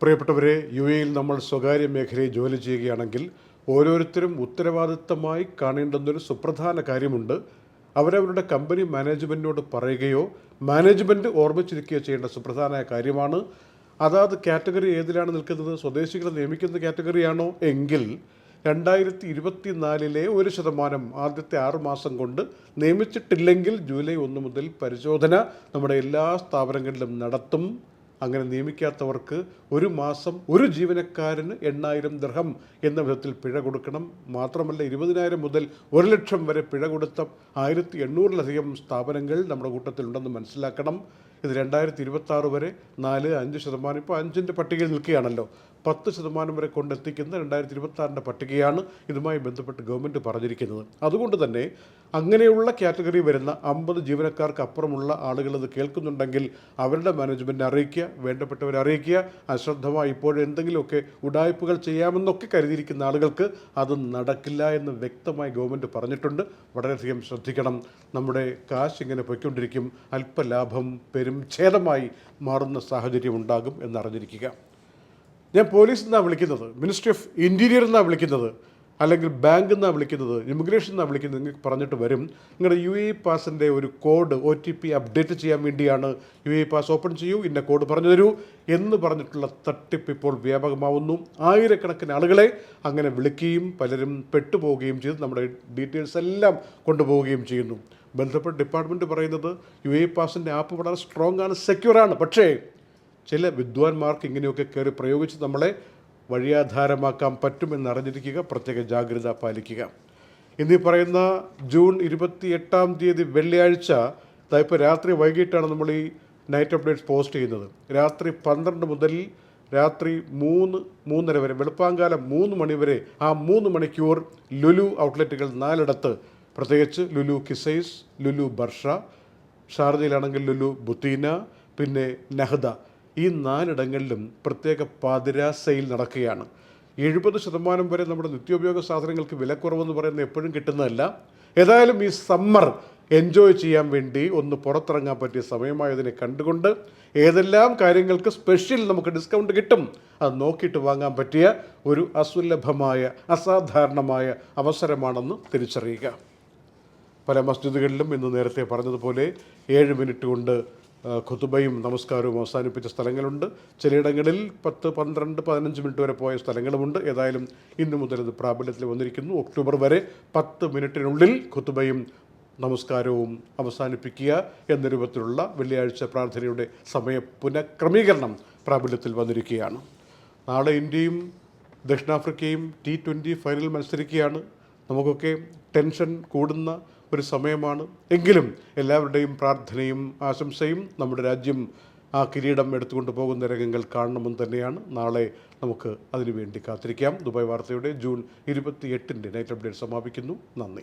പ്രിയപ്പെട്ടവരെ യു എയിൽ നമ്മൾ സ്വകാര്യ മേഖലയിൽ ജോലി ചെയ്യുകയാണെങ്കിൽ ഓരോരുത്തരും ഉത്തരവാദിത്തമായി കാണേണ്ടുന്നൊരു സുപ്രധാന കാര്യമുണ്ട്. അവരവരുടെ കമ്പനി മാനേജ്മെന്റിനോട് പറയുകയോ മാനേജ്മെന്റ് ഓർമ്മിച്ചിരിക്കുകയോ ചെയ്യേണ്ട സുപ്രധാന കാര്യമാണ്. അതാത് കാറ്റഗറി ഏതിലാണ് നിൽക്കുന്നത്? സ്വദേശികളെ നിയമിക്കുന്ന കാറ്റഗറിയാണോ? എങ്കിൽ രണ്ടായിരത്തി ഇരുപത്തിനാലിലെ ഒരു ശതമാനം ആദ്യത്തെ ആറുമാസം കൊണ്ട് നിയമിച്ചിട്ടില്ലെങ്കിൽ ജൂലൈ ഒന്ന് മുതൽ പരിശോധന നമ്മുടെ എല്ലാ സ്ഥാപനങ്ങളിലും നടത്തും. അങ്ങനെ നിയമിക്കാത്തവർക്ക് ഒരു മാസം ഒരു ജീവനക്കാരന് എണ്ണായിരം ദൃഹം എന്ന വിധത്തിൽ പിഴ കൊടുക്കണം. മാത്രമല്ല ഇരുപതിനായിരം മുതൽ ഒരു ലക്ഷം വരെ പിഴ കൊടുത്ത ആയിരത്തി എണ്ണൂറിലധികം സ്ഥാപനങ്ങൾ നമ്മുടെ കൂട്ടത്തിലുണ്ടെന്ന് മനസ്സിലാക്കണം. ഇത് രണ്ടായിരത്തി ഇരുപത്തി വരെ നാല് അഞ്ച് ശതമാനം. ഇപ്പോൾ അഞ്ചിന്റെ പട്ടികയിൽ നിൽക്കുകയാണല്ലോ. പത്ത് ശതമാനം വരെ കൊണ്ടെത്തിക്കുന്ന രണ്ടായിരത്തി ഇരുപത്തി പട്ടികയാണ് ഇതുമായി ബന്ധപ്പെട്ട് ഗവൺമെന്റ് പറഞ്ഞിരിക്കുന്നത്. അതുകൊണ്ട് തന്നെ അങ്ങനെയുള്ള കാറ്റഗറി വരുന്ന അമ്പത് ജീവനക്കാർക്ക് അപ്പുറമുള്ള ആളുകൾ ഇത് കേൾക്കുന്നുണ്ടെങ്കിൽ അവരുടെ മാനേജ്മെന്റ് അറിയിക്കുക വേണ്ടപ്പെട്ടവരെ അറിയിക്കുക അശ്രദ്ധമായി ഇപ്പോഴും എന്തെങ്കിലുമൊക്കെ ഉടായ്പകൾ ചെയ്യാമെന്നൊക്കെ കരുതിയിരിക്കുന്ന ആളുകൾക്ക് അത് നടക്കില്ല എന്ന് വ്യക്തമായി ഗവൺമെന്റ് പറഞ്ഞിട്ടുണ്ട്. വളരെയധികം ശ്രദ്ധിക്കണം. നമ്മുടെ കാശ് ഇങ്ങനെ പൊയ്ക്കൊണ്ടിരിക്കും. അല്പലാഭം പെരും ഛേദമായി മാറുന്ന സാഹചര്യം ഉണ്ടാകും എന്നറിഞ്ഞിരിക്കുക. ഞാൻ പോലീസ് എന്നാണ് വിളിക്കുന്നത്. മിനിസ്ട്രി ഓഫ് ഇന്റീരിയർ എന്നാണ് വിളിക്കുന്നത്. അല്ലെങ്കിൽ ബാങ്ക് എന്നാണ് വിളിക്കുന്നത്. ഇമിഗ്രേഷൻ എന്നാണ് വിളിക്കുന്നത്. നിങ്ങൾക്ക് പറഞ്ഞിട്ട് വരും. നിങ്ങളുടെ യു എ പാസിന്റെ ഒരു code O T P update ചെയ്യാൻ വേണ്ടിയാണ് യു എ പാസ് ഓപ്പൺ ചെയ്യൂ. ഇന്ന കോഡ് പറഞ്ഞു തരൂ എന്ന് പറഞ്ഞിട്ടുള്ള തട്ടിപ്പ് ഇപ്പോൾ വ്യാപകമാവുന്നു. ആയിരക്കണക്കിന് ആളുകളെ അങ്ങനെ വിളിക്കുകയും പലരും പെട്ടുപോവുകയും ചെയ്ത്. നമ്മുടെ ഡീറ്റെയിൽസ് എല്ലാം കൊണ്ടുപോവുകയും ചെയ്യുന്നു. ബന്ധപ്പെട്ട ഡിപ്പാർട്ട്മെന്റ് പറയുന്നത് യു എ പാസിന്റെ ആപ്പ് വളരെ സ്ട്രോങ് ആണ് സെക്യൂർ ആണ്. പക്ഷേ ചില വിദ്വാൻമാർക്ക് ഇങ്ങനെയൊക്കെ കയറി പ്രയോഗിച്ച് നമ്മളെ വഴിയാധാരമാക്കാൻ പറ്റുമെന്നറിഞ്ഞിരിക്കുക പ്രത്യേക ജാഗ്രത പാലിക്കുക. ഇന്നീ പറയുന്ന ജൂൺ ഇരുപത്തി എട്ടാം തീയതി വെള്ളിയാഴ്ച ഇപ്പോൾ രാത്രി വൈകിട്ടാണ് നമ്മൾ ഈ നൈറ്റ് അപ്ഡേറ്റ്സ് പോസ്റ്റ് ചെയ്യുന്നത്. രാത്രി പന്ത്രണ്ട് മുതൽ രാത്രി മൂന്ന് മൂന്നര വരെ വെളുപ്പാങ്കാലം മൂന്ന് മണി വരെ ആ മൂന്ന് മണിക്കൂർ ലുലു ഔട്ട്ലെറ്റുകൾ നാലിടത്ത്. പ്രത്യേകിച്ച് ലുലു കിസൈസ് ലുലു ബർഷ ഷാർജയിലാണെങ്കിൽ ലുലു ബുത്തീന പിന്നെ നഹദ ഈ നാലിടങ്ങളിലും പ്രത്യേക പാതിരാ സെയിൽ നടക്കുകയാണ്. എഴുപത് ശതമാനം വരെ നമ്മുടെ നിത്യോപയോഗ സാധനങ്ങൾക്ക് വിലക്കുറവെന്ന് പറയുന്നത് എപ്പോഴും കിട്ടുന്നതല്ല. ഏതായാലും ഈ സമ്മർ എൻജോയ് ചെയ്യാൻ വേണ്ടി ഒന്ന് പുറത്തിറങ്ങാൻ പറ്റിയ സമയമായതിനെ കണ്ടുകൊണ്ട് ഏതെല്ലാം കാര്യങ്ങൾക്ക് സ്പെഷ്യൽ നമുക്ക് ഡിസ്കൗണ്ട് കിട്ടും അത് നോക്കിയിട്ട് വാങ്ങാൻ പറ്റിയ ഒരു അസുലഭമായ അസാധാരണമായ അവസരമാണെന്ന് തിരിച്ചറിയുക. പല മസ്ജിദുകളിലും ഇന്ന് നേരത്തെ പറഞ്ഞതുപോലെ ഏഴ് മിനിറ്റ് കൊണ്ട് ഖുതുബയും നമസ്കാരവും അവസാനിപ്പിച്ച സ്ഥലങ്ങളുണ്ട്. ചിലയിടങ്ങളിൽ പത്ത് പന്ത്രണ്ട് പതിനഞ്ച് മിനിറ്റ് വരെ പോയ സ്ഥലങ്ങളുമുണ്ട്. ഏതായാലും ഇന്നു മുതൽ ഇത് പ്രാബല്യത്തിൽ വന്നിരിക്കുന്നു. ഒക്ടോബർ വരെ പത്ത് മിനിറ്റിനുള്ളിൽ ഖുതുബയും നമസ്കാരവും അവസാനിപ്പിക്കുക എന്ന രൂപത്തിലുള്ള വെള്ളിയാഴ്ച പ്രാർത്ഥനയുടെ സമയ പുനഃക്രമീകരണം പ്രാബല്യത്തിൽ വന്നിരിക്കുകയാണ്. നാളെ ഇന്ത്യയും ദക്ഷിണാഫ്രിക്കയും ടി ട്വന്റി ഫൈനൽ മത്സരിക്കുകയാണ്. നമുക്കൊക്കെ ടെൻഷൻ കൂടുന്ന ഒരു സമയമാണ്. എങ്കിലും എല്ലാവരുടെയും പ്രാർത്ഥനയും ആശംസയും നമ്മുടെ രാജ്യം ആ കിരീടം എടുത്തുകൊണ്ട് പോകുന്ന രംഗങ്ങൾ കാണണമെന്ന് തന്നെയാണ്. നാളെ നമുക്ക് അതിനുവേണ്ടി കാത്തിരിക്കാം. ദുബായ് വാർത്തയുടെ ജൂൺ ഇരുപത്തി എട്ടിന്റെ നൈറ്റ് അപ്ഡേറ്റ് സമാപിക്കുന്നു. നന്ദി.